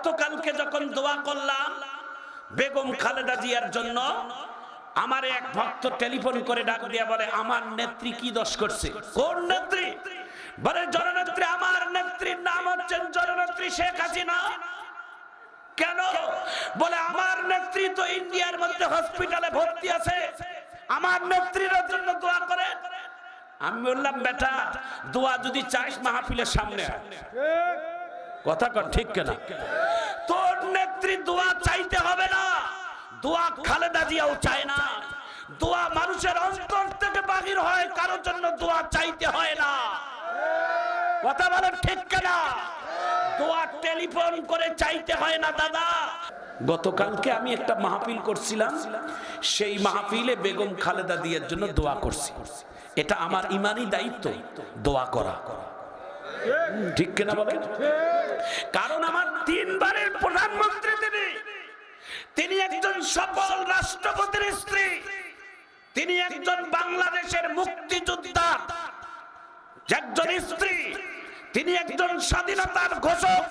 গতকালকে যখন দোয়া করলাম বেগম খালেদা জিয়ার জন্য আমার এক ভক্ত টেলিফোন করে ডাক দিয়া বলে আমার নেত্রী কি দোষ করছে? কোন নেত্রী? বলে জননেত্রী আমার নেত্রীর নাম হচ্ছেন জননেত্রী শেখ হাসিনা। কেন? বলে আমার নেত্রী তো ইন্ডিয়ার মধ্যে হসপিটালে ভর্তি আছে। আমার নেত্রীর জন্য দোয়া করে আমি বললাম বেটা দোয়া যদি চাইস মাহফিলের সামনে। কথা কর ঠিক কেনা? তোর নেত্রী দোয়া চাইতে হবে না। দোয়া খালেদা জিয়াও চায় না। দোয়া মানুষের অন্তর থেকে বাহির হয়, কারোর জন্য দোয়া চাইতে হয় না। কথা বলেন ঠিক কেনা? দোয়া টেলিফোন করে চাইতে হয় না, দাদা। গতকালকে আমি একটা মাহফিল করছিলাম। সেই মাহফিলে বেগম খালেদা দিয়ার জন্য দোয়া করছি। এটা আমার ইমানি দায়িত্ব, দোয়া করা। ঠিক কেনা বলেন? কারণ আমার তিনবারের প্রধানমন্ত্রী তিনি। তিনি একজন সফল রাষ্ট্রপতির স্ত্রী। তিনি একজন বাংলাদেশের মুক্তিযোদ্ধা। একজন স্ত্রী। তিনি একজন স্বাধীনতার ঘোষক,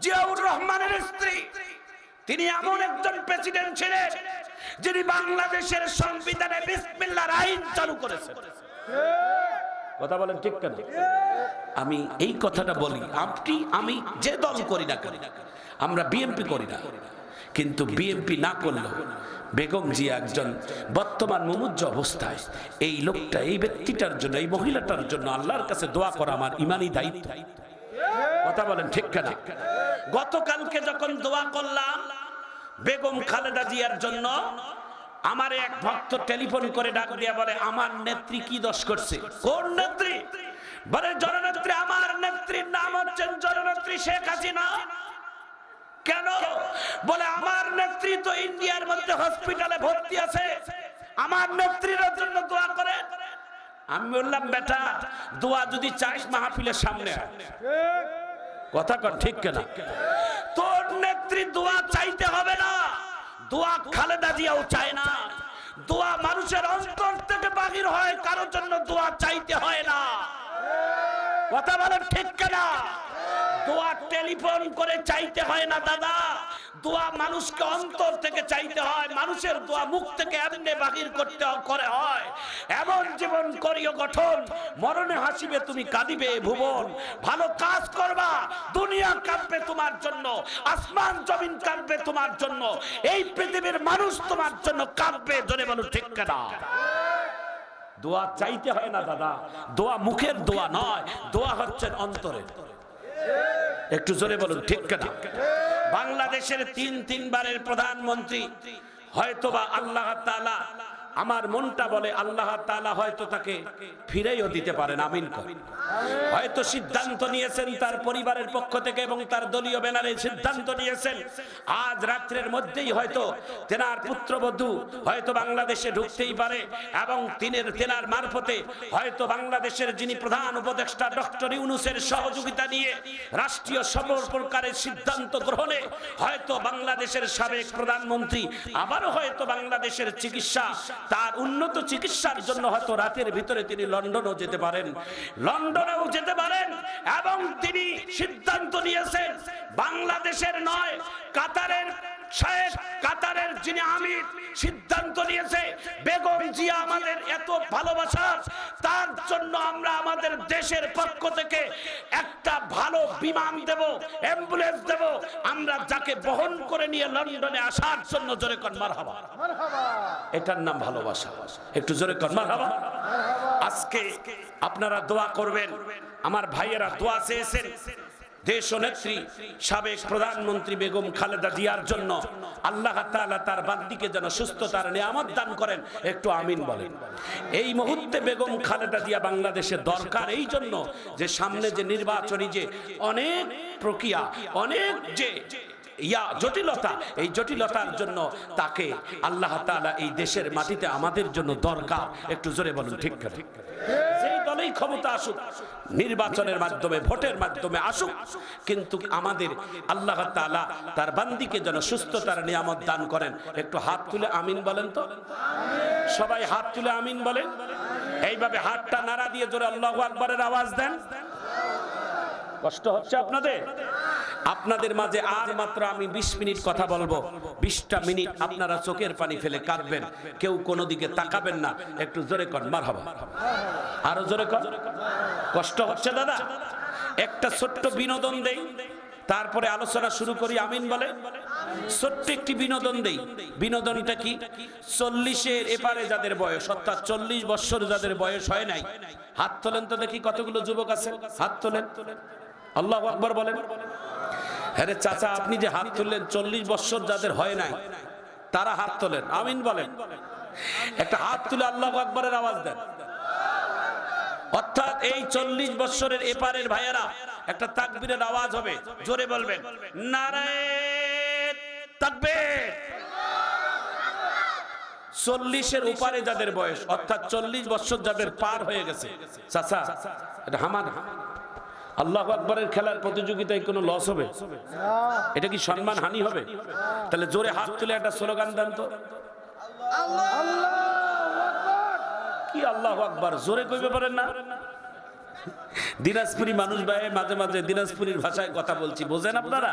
জিয়াউর রহমানের স্ত্রী। তিনি এমন একজন প্রেসিডেন্ট ছিলেন, যিনি বাংলাদেশের সংবিধানে বিসমিল্লাহর আইন চালু করেছেন। কথা বলেন ঠিক কেন? আমি এই কথাটা বলি, আপনি, আমি যে দল করি না করি আমরা বিএনপি করি না। কিন্তু বিএনপি না করলেও বেগম জি একজন বর্তমান মুমুজ্জ অবস্থায়, এই লোকটা, এই ব্যক্তিটার জন্য, এই মহিলাটার জন্য আল্লাহর কাছে দোয়া করা আমার ইমানি দায়িত্ব। কথা বলেন ঠিক কেনা? গতকালকে যখন দোয়া করলাম, বেগম খালেদা জিয়ার জন্য আমার এক ভক্ত টেলিফোন করে ডাক দিয়া বলে, আমার নেত্রী কি দোষ করছে? কোন নেত্রী? বলে জননেত্রী আমার নেত্রীর নাম হচ্ছেন জননেত্রী শেখ হাসিনা। কেন? বলে, আমার নেত্রী তো ইন্ডিয়ার মধ্যে হসপিটালে ভর্তি আছে। আমার নেত্রীর জন্য দোয়া করে আমি বললাম, বেটা, দোয়া যদি চাইস মাহফিলের সামনে। কথা কর, ঠিক কেনা? তোর নেত্রী দোয়া চাইতে হবে না। দোয়া খালেদা জিয়াও চায় না। দোয়া মানুষের অন্তর থেকে বাহির হয়, কারোর জন্য দোয়া চাইতে হয় না। কথা বলেন ঠিক কেনা? দোয়া টেলিফোন করে চাইতে হয় না, দাদা। দোয়া মানুষকে অন্তর থেকে চাইতে হয়, মানুষের দোয়া মুখ থেকে এমনি বাহির করতে করে হয়। এমন জীবন করিও গঠন, মরণে হাসিবে তুমি কাঁদিবে ভুবন। ভালো কাজ করবা, দুনিয়া কাঁদবে তোমার জন্য, আসমান জমিন কাঁদবে তোমার জন্য, এই পৃথিবীর মানুষ তোমার জন্য কাঁদবে জোরে মানুষ ঠিক কেনা? দোয়া চাইতে হয় না দাদা, দোয়া মুখের দোয়া নয়, দোয়া হচ্ছে অন্তরের। একটু জোরে বলুন ঠিক কেনা? বাংলাদেশের তিন তিনবারের প্রধানমন্ত্রী হয়তোবা আল্লাহ তাআলা আমার মনটা বলে, আল্লাহ তাআলা হয়তো তাকে ফিরেও দিতে পারেন, আমিন হয়তো সিদ্ধান্ত নিয়েছেন তার পরিবারের পক্ষ থেকে এবং তার দলীয় ব্যানারে সিদ্ধান্ত নিয়েছেন। আজ রাত্রের মধ্যেই হয়তো তেনার পুত্রবধূ হয়তো বাংলাদেশে ঢুকতেই পারে এবং তিনের তেনার মারফতে হয়তো বাংলাদেশের যিনি প্রধান উপদেষ্টা ডক্টর ইউনুসের সহযোগিতা নিয়ে রাষ্ট্রীয় সকল প্রকারের সিদ্ধান্ত গ্রহণে হয়তো বাংলাদেশের সাবেক প্রধানমন্ত্রী, আবারও হয়তো বাংলাদেশের চিকিৎসা তার উন্নত চিকিৎসার জন্য হয়তো রাতের ভিতরে তিনি লন্ডনও যেতে পারেন। লন্ডনেও যেতে পারেন এবং তিনি সিদ্ধান্ত নিয়েছেন, বাংলাদেশের নয়, কাতারের শেখ কাতারের যিনি আমির সিদ্ধান্ত নিয়েছে, বেগম জিয়া আমাদের এত ভালোবাসা, তার জন্য আমরা আমাদের দেশের পক্ষ থেকে একটা ভালো বিমান দেব, অ্যাম্বুলেন্স দেব, আমরা যাকে বহন করে নিয়ে লন্ডনে আসার জন্য জোরে কর মারহাবা। এটার নাম ভালোবাসা। একটু জোরে কর মারহাবা। আজকে আপনারা দোয়া করবেন, আমার ভাইয়েরা দোয়া চেয়েছেন দেশ নেত্রী সাবেক প্রধানমন্ত্রী বেগম খালেদা জিয়ার জন্য আল্লাহ তাআলা তার বান্দিকে যেন সুস্থতার নিয়ামত দান করেন, একটু আমিন বলেন। এই মুহূর্তে বেগম খালেদা জিয়া বাংলাদেশে দরকার এই জন্য যে সামনে যে নির্বাচনী যে অনেক প্রক্রিয়া, অনেক যে ইয়া জটিলতা, এই জটিলতার জন্য তাকে আল্লাহ তাআলা এই দেশের মাটিতে আমাদের জন্য দরকার। একটু জোরে বলুন, ঠিক ঠিক যেই দলেই ক্ষমতা আসুক, নির্বাচনের মাধ্যমে, ভোটের মাধ্যমে আসুক, কিন্তু আমাদের আল্লাহ তাআলা তার বান্দিকে যেন সুস্থতার নিয়ামত দান করেন। একটু হাত তুলে আমিন বলেন তো? সবাই হাত তুলে আমিন বলেন। এইভাবে হাতটা নাড়া দিয়ে জোরে আল্লাহ আকবরের আওয়াজ দেন। কষ্ট হচ্ছে আপনাদের? আপনাদের মাঝে আর মাত্র আমি বিশ মিনিট কথা বলব। বিশটা মিনিট আপনারা চোখের পানি ফেলে কাঁদবেন। কেউ কোনো দিকে তাকাবেন না। একটু জোরে কর মার হবা আরও জোরে কর কষ্ট হচ্ছে, দাদা। একটা ছোট্ট বিনোদন দেই। তারপরে আলোচনা শুরু করি, আমিন বলে। ছোট্ট একটি বিনোদন দেই। বিনোদনটা কি? চল্লিশের এপারে যাদের বয়স, অর্থাৎ চল্লিশ বছর যাদের বয়স হয় নাই। হাত তোলেন তো দেখি কতগুলো যুবক আছে। হাত তোলেন। আল্লাহ আকবর বলেন। হ্যাঁ চাচা, আপনি যে হাত তুললেন চল্লিশ বছর যাদের হয় নাই, তারা হাত তোলেন। আমিন বলেন। একটা হাত তুলে আল্লাহ আকবরের আওয়াজ দেন। অর্থাৎ এই চল্লিশ বছরের এপারের ভাইয়েরা, একটা তাকবীরের আওয়াজ হবে। জোরে বলবেন। নারায়ণ তাকবীর। চল্লিশের উপরে যাদের বয়স, অর্থাৎ চল্লিশ বছর যাদের পার হয়ে গেছে। চাচা, এটা হামান আল্লাহ আকবরের খেলার প্রতিযোগিতায় কোনো লস হবে? এটা কি সম্মান, হানি হবে? তাহলে জোরে হাত তুলে একটা স্লোগান দেন তো। কি আল্লাহ আকবর? জোরে কইবে পারেন না? দিনাজপুরি মানুষ ভাই মাঝে মাঝে দিনাজপুরির ভাষায় কথা বলছি, বোঝেন আপনারা?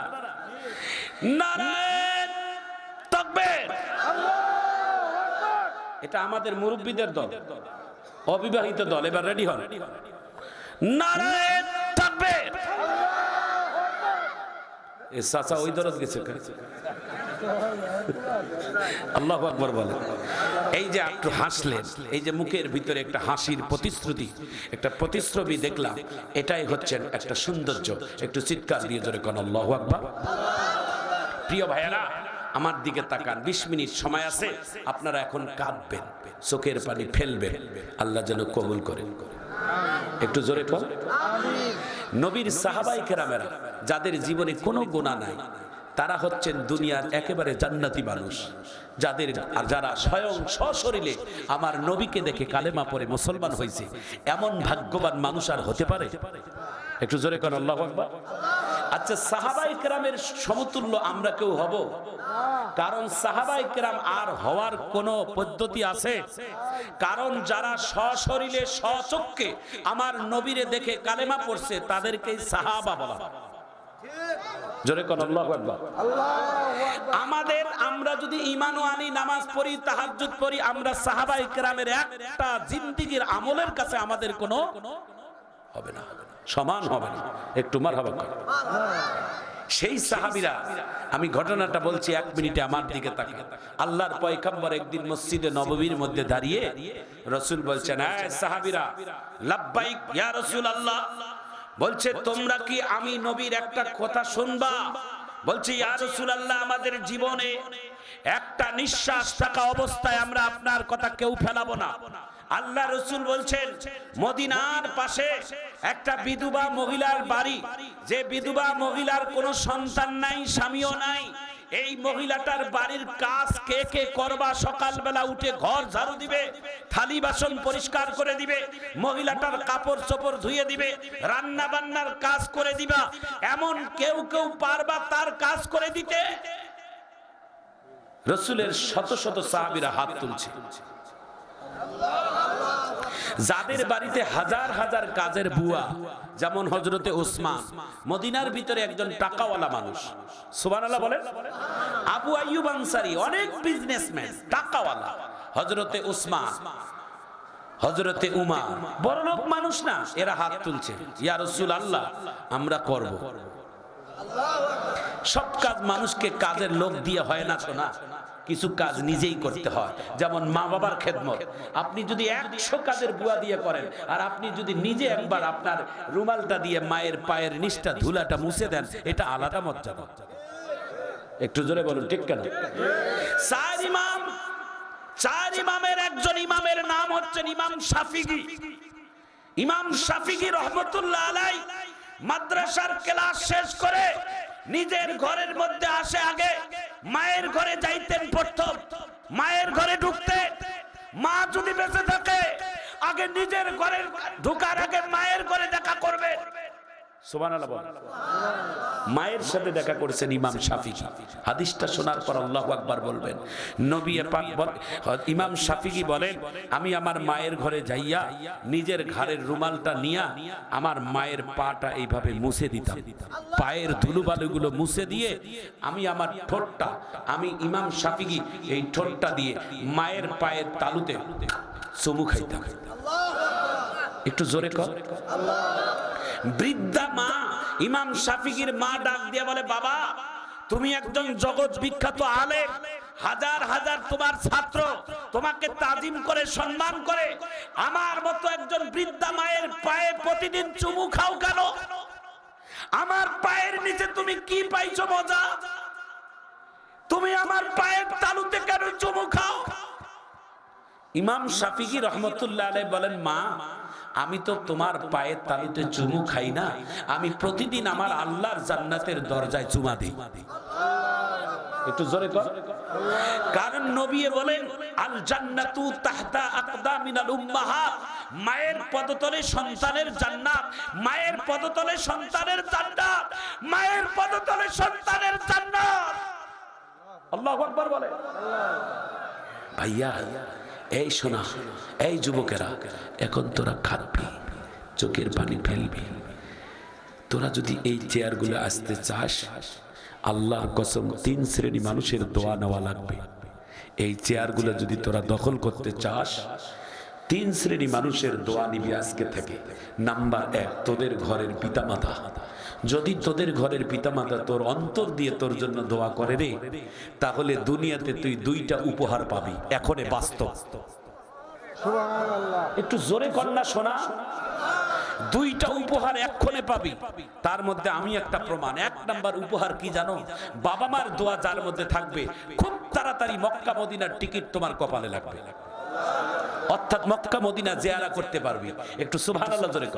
এটা আমাদের মুরব্বীদের দল, অবিবাহিত দল, এবার রেডি হন। নারায়ণ তাকবীর এ চাচা ওই দরদ গেছে আল্লাহ আকবর বলে। এই যে একটু হাসলেন এই যে মুখের ভিতরে একটা হাসির প্রতিশ্রুতি একটা প্রতিশ্রুতি দেখলাম এটাই হচ্ছেন একটা সৌন্দর্য। একটু চিৎকার দিয়ে জোরে কোন আল্লাহ আকবর। প্রিয় ভাইয়েরা আমার দিকে তাকান বিশ মিনিট সময় আছে আপনারা এখন কাঁদবেন চোখের পানি ফেলবেন আল্লাহ যেন কবুল করেন। একটু জোরে নবীর সাহাবাই কেরামেরা যাদের জীবনে কোনো গোনা নাই, তারা হচ্ছেন দুনিয়ার একেবারে জান্নাতি মানুষ। যাদের আর যারা স্বয়ং সশরীরে আমার নবীকে দেখে কালেমা পরে মুসলমান হয়েছে এমন ভাগ্যবান মানুষ আর হতে পারে? একটু জোরে কর আল্লাহ আচ্ছা সাহাবাই কেরামের সমতুল্য আমরা কেউ হব? কারণ সাহাবাই কেরাম আর হওয়ার কোন পদ্ধতি আছে? কারণ যারা সশরীরে সচক্ষে আমার নবীরে দেখে কালেমা পড়ছে, তাদেরকেই সাহাবা বলা হয়। আমাদের আমরা যদি ইমানও আনি, নামাজ পড়ি, তাহাজ্জুদ পড়ি, আমরা সাহাবাই কেরামের একটা জিন্দিগির আমলের কাছে আমাদের কোনো হবে না সমান হবে না। একটু মার হবে সেই সাহাবিরা, আমি ঘটনাটা বলছি এক মিনিটে আমার দিকে তাকিয়ে আল্লাহর পয়গম্বর একদিন মসজিদে নববীর মধ্যে দাঁড়িয়ে রসুল বলছেন হ্যাঁ সাহাবিরা, লাব্বাইক ইয়া রসুল আল্লাহ বলছে তোমরা কি আমি নবীর একটা কথা শুনবা? বলছি আমাদের জীবনে একটা নিঃশ্বাস থাকা অবস্থায় আমরা আপনার কথা কেউ ফেলাবো না। আল্লাহ রসুল বলছেন মদিনার পাশে একটা বিধবা মহিলার বাড়ি যে বিধবা মহিলার কোনো সন্তান নাই স্বামীও নাই। এই মহিলাটার বাড়ির কাজ কে কে করবা? সকালবেলা উঠে ঘর ঝাড়ু দিবে, থালি বাসন পরিষ্কার করে দিবে, মহিলাটার কাপড় চোপড় ধুয়ে দিবে রান্না বান্নার কাজ করে দিবা। এমন কেউ কেউ পারবা তার কাজ করে দিতে? রসুলের শত শত সাহাবিরা হাত তুলছে। যাদের বাড়িতে হাজার হাজার কাজের বুয়া, যেমন হজরতে ওসমান, মদিনার ভিতরে একজন টাকাওয়ালা মানুষ। সুবহানাল্লাহ বলেন। আবু আইয়ুব আনসারী, অনেক বিজনেসম্যান টাকাওয়ালা। হজরতে ওসমান হজরতে উমা বড় লোক মানুষ না, এরা হাত তুলছে। ইয়া রসুল আল্লাহ আমরা করব। সব কাজ মানুষকে কাজের লোক দিয়ে হয় না শোনা কিছু কাজ নিজেই করতে হয়। যেমন মা বাবার খেদমত। আপনি যদি একশো কাজের বুয়া দিয়ে করেন, আর আপনি যদি নিজে একবার আপনার রুমালটা দিয়ে মায়ের পায়ের নিষ্ঠা ধুলাটা মুছে দেন, এটা আলাদা মর্যাদা। একটু জোরে বলুন, ঠিক কেন? চার ইমাম, চার ইমামের একজন ইমামের নাম হচ্ছেন ইমাম শাফিগি ইমাম শাফিগি রহমতুল্লাহ আলাই মাদ্রাসার ক্লাস শেষ করে নিজের ঘরের মধ্যে আসে আগে। মায়ের ঘরে যাইতেন প্রথম। মায়ের ঘরে ঢুকতে মা যদি বেঁচে থাকে, আগে নিজের ঘরে ঢুকার আগে মায়ের ঘরে দেখা করবে। মায়ের সাথে দেখা করেছেন ইমাম শাফি। হাদিসটা শোনার পর আল্লাহ আকবার বলবেন, নবী পাক ইমাম শাফিকি বলেন, আমি আমার মায়ের ঘরে যাইয়া নিজের ঘাড়ের রুমালটা নিয়া আমার মায়ের পাটা এইভাবে মুছে দিতাম। পায়ের ধুলোবালুগুলো মুছে দিয়ে আমি আমার ঠোঁটটা, আমি ইমাম শাফিকি এই ঠোঁটটা দিয়ে মায়ের পায়ের তালুতে চুমু খাইতাম। একটু জোরে কর। বৃদ্ধা মা, ইমাম শাফিকির মা ডাক দিয়ে বলে, বাবা, তুমি একজন জগৎ বিখ্যাত আলেম, হাজার হাজার তোমার ছাত্র, তোমাকে তাজিম করে, সম্মান করে, আমার মতো একজন বৃদ্ধা মায়ের পায়ে প্রতিদিন চুমু খাও কেন? আমার পায়ের নিচে তুমি কি পাইছো মজা? তুমি আমার পায়ের তালুতে কেন চুমু খাও? ইমাম শাফিকি রহমতুল্লাহ আলাই বলেন, মা আমি তো তোমার পায়ের তালুতে চুমু খাই না। আমি প্রতিদিন আমার আল্লাহর জান্নাতের দরজায় চুমা দিই। একটু জোরে কর। কারণ নবী বলেন আল জান্নাতু তাহতা আকদামিনাল উম্মাহাত মায়ের পদতলে সন্তানের জান্নাত মায়ের পদতলে সন্তানের জান্নাত মায়ের পদতলে সন্তানের জান্নাত। আল্লাহু আকবার বলে। ভাইয়া এই শোনা, এই যুবকেরা, এখন তোরা খাবি চোখের পানি ফেলবি। তোরা যদি এই চেয়ারগুলো আসতে চাস, আল্লাহর কসম তিন শ্রেণি মানুষের দোয়া নেওয়া লাগবে। এই চেয়ারগুলো যদি তোরা দখল করতে চাস তিন শ্রেণি মানুষের দোয়া নিবি আজকে থেকে। নাম্বার এক তোদের ঘরের পিতামাতা। যদি তোদের ঘরের পিতামাতা তোর অন্তর দিয়ে তোর জন্য দোয়া করে রে তাহলে দুনিয়াতে তুই দুইটা উপহার পাবি। এখনে বাস্তব। একটু জোরে কন্যা শোনা। দুইটা উপহার এক্ষণে পাবি। তার মধ্যে আমি একটা প্রমাণ। এক নাম্বার উপহার কি জানো? বাবা মার দোয়া যার মধ্যে থাকবে খুব তাড়াতাড়ি মক্কা মদিনার টিকিট তোমার কপালে লাগবে। অর্থাৎ মক্কা, মদিনা জেয়ারা করতে পারবি। একটু জোরে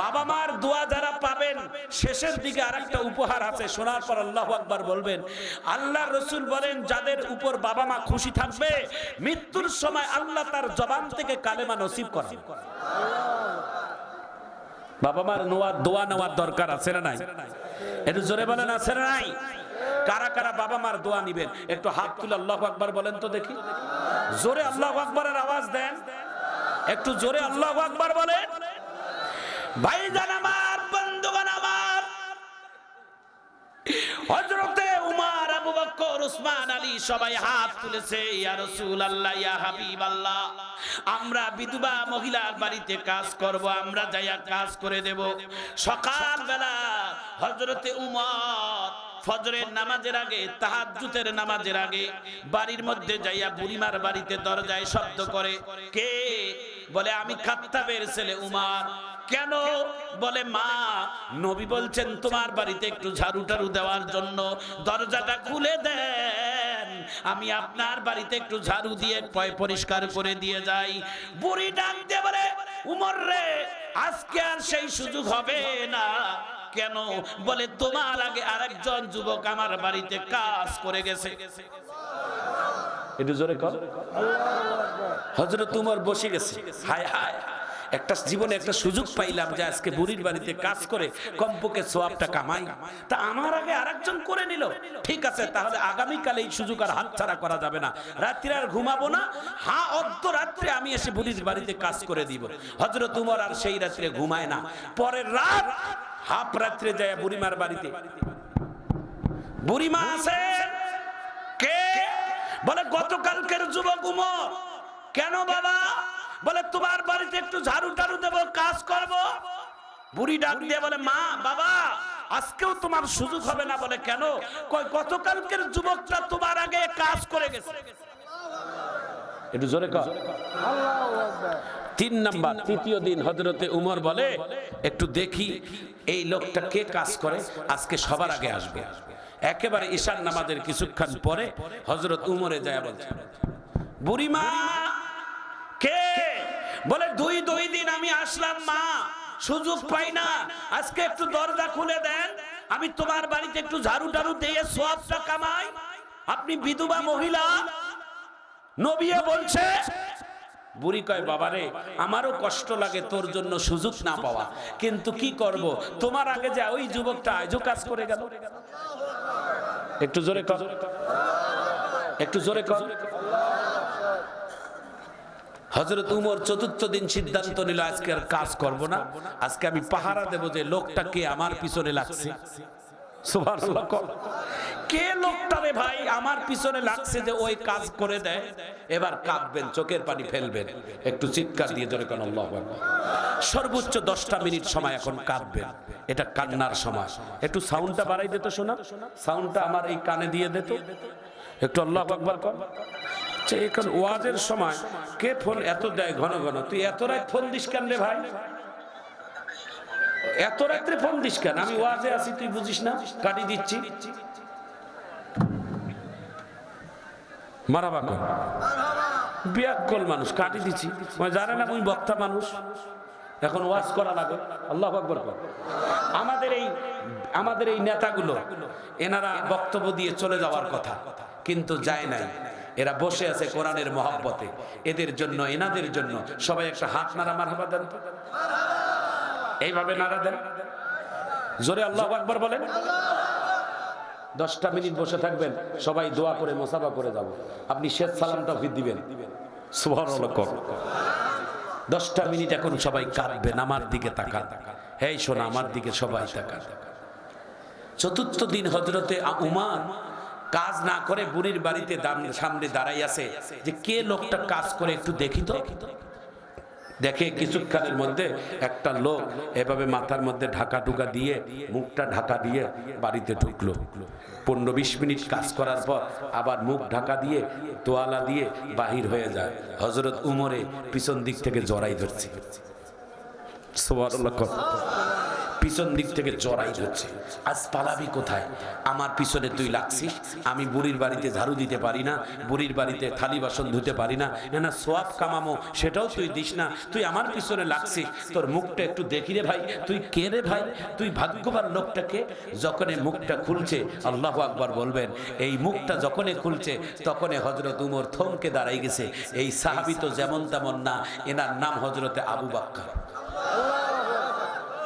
বাবা মার দোয়া যারা পাবেন, শেষের দিকে আরেকটা উপহার আছে, শোনার পর আল্লাহ আকবার বলবেন আল্লাহ রসুল বলেন, যাদের উপর বাবা মা খুশি থাকবে, মৃত্যুর সময় আল্লাহ তার জবান থেকে কালেমা নসিব করেন বাবা মার নোয়া, দোয়া নেওয়ার দরকার আছে না নাই? একটু জোরে বলেন, আছে না নাই? কারা কারা বাবা মার দোয়া নিবেন? একটু হাত তুলে আল্লাহ আকবার বলেন তো দেখি। জোরে আল্লাহ আকবরের আওয়াজ দেন। একটু জোরে আল্লাহ আকবার বলেন। ভাইজান আমার, বন্ধুগণ আমার। উমর, আবু বকর আলী সবাই হাত তুলেছে, ইয়া ইয়া আমরা বিধবা মহিলার বাড়িতে কাজ করব, আমরা যাইয়া কাজ করে দেব। সকাল বেলা হযরতে উমর ফজরের নামাজের আগে, তাহাজ্জুদের নামাজের আগে বাড়ির মধ্যে যাইয়া বুড়িমার বাড়িতে দরজায় শব্দ করে, কে? বলে, আমি খাত্তাবের ছেলে উমার। কেন? বলে, মা, নবী বলছেন তোমার বাড়িতে একটু ঝাড়ু টাড়ু দেওয়ার জন্য দরজাটা খুলে দেন। আমি আপনার বাড়িতে একটু ঝাড়ু দিয়ে পয় পরিষ্কার করে দিয়ে যাই। বুড়ি ডাক দিয়ে বলে, উমর রে, আজকে আর সেই সুযোগ হবে না। কেন? বলে তোমার আগে আরেকজন যুবক আমার বাড়িতে কাজ করে গেছে। একটু জোরে কর হজরত উমর বসে গেছে। হায় হায়। একটা জীবনে একটা সুযোগ পাইলাম যে আজকে বুড়ির বাড়িতে কাজ করে কমপক্ষে সোয়াবটা কামাই। তা আমার আগে আরেকজন করে নিল। ঠিক আছে তাহলে আগামীকাল এই সুযোগ আর হাতছাড়া করা যাবে না। রাত্রে আর ঘুমাবো না। হা অর্ধ রাত্রে আমি এসে বুড়ির বাড়িতে কাজ করে দিব। হজরত উমর আর সেই রাত্রে ঘুমায় না। পরের রাত হাফ রাত্রে যায় বুড়িমার বাড়িতে। বুড়িমা আছে কে? বলে, গতকালকের যুবক উমর। কেন বাবা? বলে, তোমার বাড়িতে একটু ঝাড়ু টাড়ু দেবো, কাজ করব। বুড়ি ডাক দিয়ে বলে, মা, বাবা, আজকেও তোমার সুযোগ হবে না। বলে, কেন? কই গতকালকের যুবকটা তোমার আগে কাজ করে গেছে। একটু জোরে কর। তিন নাম্বার, তৃতীয় দিন হজরতে উমর বলে, একটু দেখি এই লোকটা কে কাজ করে, আজকে সবার আগে আসবে। একেবারে ঈশান নামাজের কিছুক্ষণ পরে হজরত উমরে যায় বলছে, বুড়িমা, কে? বলে, দুই দুই দিন আমি আসলাম, মা। সুযোগ পাই না। আজকে একটু দরজা খুলে দেন। আমি তোমার বাড়িতে একটু ঝাড়ু টাড়ু দিয়ে সবটা কামাই। আপনি বিধবা মহিলা। নবিয়ে বলছে বুড়ি কয়, বাবারে, আমারও কষ্ট লাগে তোর জন্য সুযোগ না পাওয়া। কিন্তু কি করব? তোমার আগে যে, ওই যুবকটা আজও কাজ করে গেল। একটু জোরে কর। একটু জোরে কর। হজরত উমর চতুর্থ দিন সিদ্ধান্ত নিল, আজকে আর কাজ করব না। আজকে আমি পাহারা দেব যে লোকটা কে, আমার পিছনে লাগছে। কর। কে লোকটা রে ভাই? আমার পিছনে লাগছে যে ওই কাজ করে দেয়। এবার কাঁদবেন চোখের পানি ফেলবেন। একটু চিৎকার দিয়ে জোরে কোন সর্বোচ্চ দশটা মিনিট সময় এখন কাঁদবেন এটা কান্নার সময়। একটু সাউন্ডটা বাড়াই দিত শোনা সাউন্ডটা আমার এই কানে দিয়ে দিত একটু আল্লাহ আকবার কর। এখন ওয়াজের সময় কে ফোন এত দেয় ঘন ঘন? তুই এত রাত ফোন দিস কেন রে ভাই? এত রাত্রে ফোন দিস কেন? আমি ওয়াজে আছি, তুই বুঝিস না। কাটি দিচ্ছি। মারাবা কর বিয়াকল মানুষ, কাটি মানে জানে না, মুই বক্তা মানুষ। এখন ওয়াজ করা লাগে। আল্লাহ আকবর আমাদের এই আমাদের এই নেতাগুলো, এনারা বক্তব্য দিয়ে চলে যাওয়ার কথা, কিন্তু যায় নাই। এরা বসে আছে কোরআনের মহব্বতে। এদের জন্য, এনাদের জন্য সবাই একটা হাত নাড়া মারহাবা দেন। এইভাবে নাড়া দেন। জোরে আল্লাহ আকবর বলেন। দশটা মিনিট বসে থাকবেন, সবাই দোয়া করে মোসাফা করে যাব। আপনি শেষ সালামটা ফির দিবেন। দশটা মিনিট এখন সবাই কাঁদবেন আমার দিকে তাকান। হেই শোনা, আমার দিকে সবাই তাকান। চতুর্থ দিন হজরতে উমার কাজ না করে বুড়ির বাড়িতে সামনে দাঁড়াই আছে যে কে লোকটা কাজ করে একটু দেখি তো। দেখে কিছুক্ষণের মধ্যে একটা লোক এভাবে মাথার মধ্যে ঢাকা ঢুকা দিয়ে, মুখটা ঢাকা দিয়ে বাড়িতে ঢুকলো। পনেরো বিশ মিনিট কাজ করার পর আবার মুখ ঢাকা দিয়ে, তোয়ালা দিয়ে বাহির হয়ে যায়। হজরত উমরে পিছন দিক থেকে জড়াই ধরছে। সুবহানাল্লাহ। পিছন দিক থেকে জড়াই ধরছে। আজ পালাবি কোথায়? আমার পিছনে তুই লাগছিস? আমি বুড়ির বাড়িতে ঝাড়ু দিতে পারি না, বুড়ির বাড়িতে থালি বাসন ধুতে পারি না। না সোয়াব কামামো, সেটাও তুই দিস না। তুই আমার পিছনে লাগছিস। তোর মুখটা একটু দেখি রে ভাই। তুই কে রে ভাই? তুই ভাগ্যবান লোকটাকে যখন এই মুখটা খুলছে, আল্লাহ আকবার বলবেন, এই মুখটা যখনই খুলছে, তখনই হজরত উমর থমকে দাঁড়াই গেছে। এই সাহাবি তো যেমন তেমন না, এনার নাম হজরতে আবু বাক্কা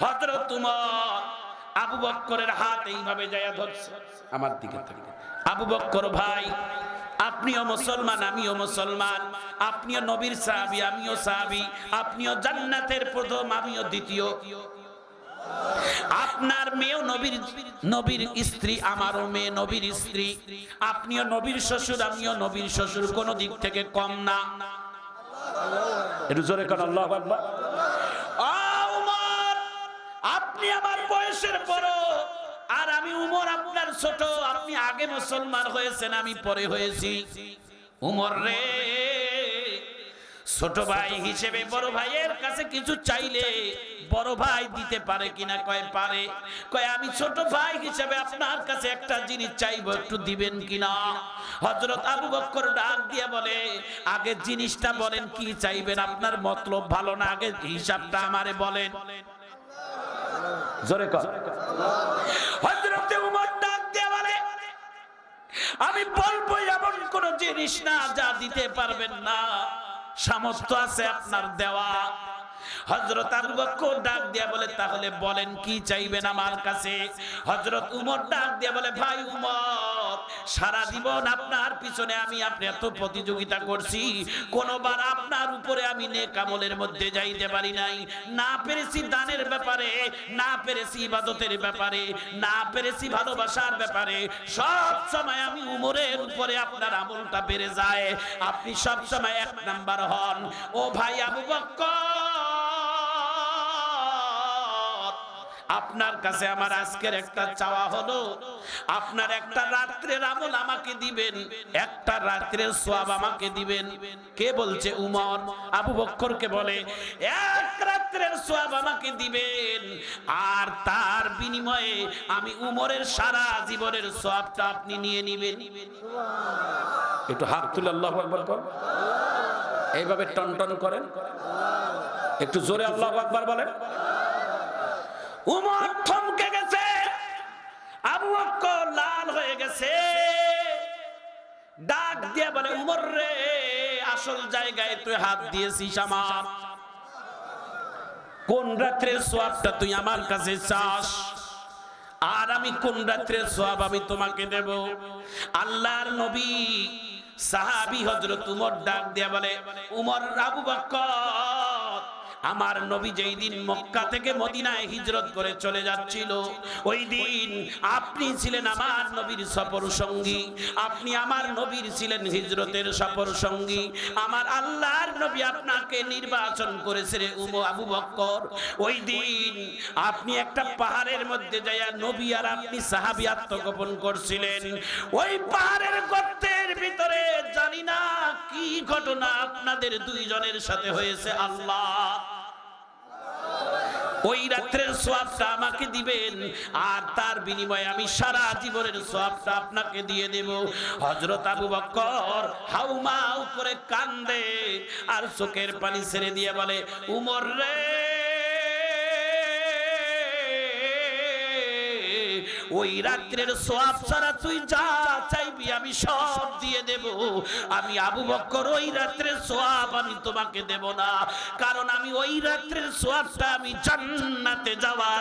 হযরত উমর আবু বক্করের হাত এইভাবে যায়া ধরছে। আমার দিকে আবু বক্কর ভাই আপনিও মুসলমান আমিও মুসলমান। আপনিও নবীর সাহাবী আমিও সাহাবী। আপনিও জান্নাতের প্রথম আমিও দ্বিতীয়। আপনার মেয়েও নবীর নবীর স্ত্রী আমারও মেয়ে নবীর স্ত্রী। আপনিও নবীর শ্বশুর আমিও নবীর শ্বশুর। কোন দিক থেকে কম না। জোরে কর আল্লাহ আপনি আমার বয়সের বড়, আর আমি উমর আপনার ছোট, আপনি আগে মুসলমান হয়েছেন, আমি পরে হয়েছি। উমর রে, ছোট ভাই হিসেবে বড় ভাইয়ের কাছে কিছু চাইলে বড় ভাই দিতে পারে কিনা কয় পারে? কয়, আমি ছোট ভাই হিসেবে আপনার কাছে একটা জিনিস চাইব, একটু দিবেন কিনা? হযরত আবু বক্কর ডাক দিয়ে বলে, আগে জিনিসটা বলেন, কি চাইবেন? আপনার মতলব ভালো না, আগে হিসাবটা আমারে বলেন। জোরে আমি বলব এমন কোন জিনিস না যা দিতে পারবেন না। সামর্থ্য আছে আপনার দেওয়া। হজরত ডাক বলে, তাহলে বলেন কি চাইবেন আমার কাছে? হজরত উমর ডাক দিয়া বলে, ভাই উমর সারা জীবন আপনার পিছনে আমি আপনি এত প্রতিযোগিতা করছি, কোনবার আপনার উপরে আমি নেক আমলের মধ্যে যাইতে পারি নাই। না পেরেছি দানের ব্যাপারে, না পেরেছি ইবাদতের ব্যাপারে, না পেরেছি ভালোবাসার ব্যাপারে। সব সময় আমি উমরের উপরে আপনার আমলটা বেড়ে যায়। আপনি সব সময় এক নাম্বার হন। ও ভাই আবু বক্কর! আপনার কাছে আমার আজকের একটা চাওয়া হলো। আপনার একটা রাত্রের আমল আমাকে দিবেন, একটা রাত্রের সোয়াব আমাকে দিবেন। কে বলছে? উমর। আবু বক্করকে বলে, এক রাত্রের সোয়াব আমাকে দিবেন, আর তার বিনিময়ে আমি উমরের সারা জীবনের সোয়াবটা আপনি নিয়ে নিবেন। একটু হাত তুলে আল্লাহ আকবার কর এইভাবে টনটন করেন। একটু জোরে আল্লাহ আকবার বলেন। উমর থমকে গেছে। আবু বকর লাল হয়ে গেছে। ডাক দিয়ে বলে, উমর রে, আসল জায়গায় তুই হাত দিয়েছিস আমার। কোন রাত্রের সোয়াবটা তুই আমার কাছে চাস? আর আমি কোন রাত্রের সোয়াব আমি তোমাকে দেব? আল্লাহর নবী সাহাবি হজরত উমর ডাক দিয়া বলে, উমর, আবু বকর আমার নবী যেই দিন মক্কা থেকে মদিনায় হিজরত করে চলে যাচ্ছিল, ওই দিন আপনি ছিলেন আমার নবীর সফর সঙ্গী, আপনি আমার নবীর ছিলেন হিজরতের সফর সঙ্গী, আমার আল্লাহর নবী আপনাকে নির্বাচন করেছে রে উম আবু বক্কর। ওই দিন আপনি একটা পাহাড়ের মধ্যে যাইয়া নবী আর আপনি সাহাবী আত্মগোপন করছিলেন। ওই পাহাড়ের গর্তের ভিতরে জানি না কি ঘটনা আপনাদের দুইজনের সাথে হয়েছে, আল্লাহ। ওই রাত্রের সোয়াবটা আমাকে দিবেন, আর তার বিনিময়ে আমি সারা জীবনের সোয়াবটা আপনাকে দিয়ে দেব। হজরত আবু বক্কর হাউমাউ করে কান্দে, আর চোখের পানি ছেড়ে দিয়ে বলে, উমর রে ওই রাত্রের সোয়াব ছাড়া তুই যা চাইবি, আমি সব দিয়ে দেব। আমি আবু বক্কর, ওই রাত্রের সোয়াব আমি তোমাকে দেব না। কারণ আমি ওই রাত্রের সোয়াবটা আমি জান্নাতে যাওয়ার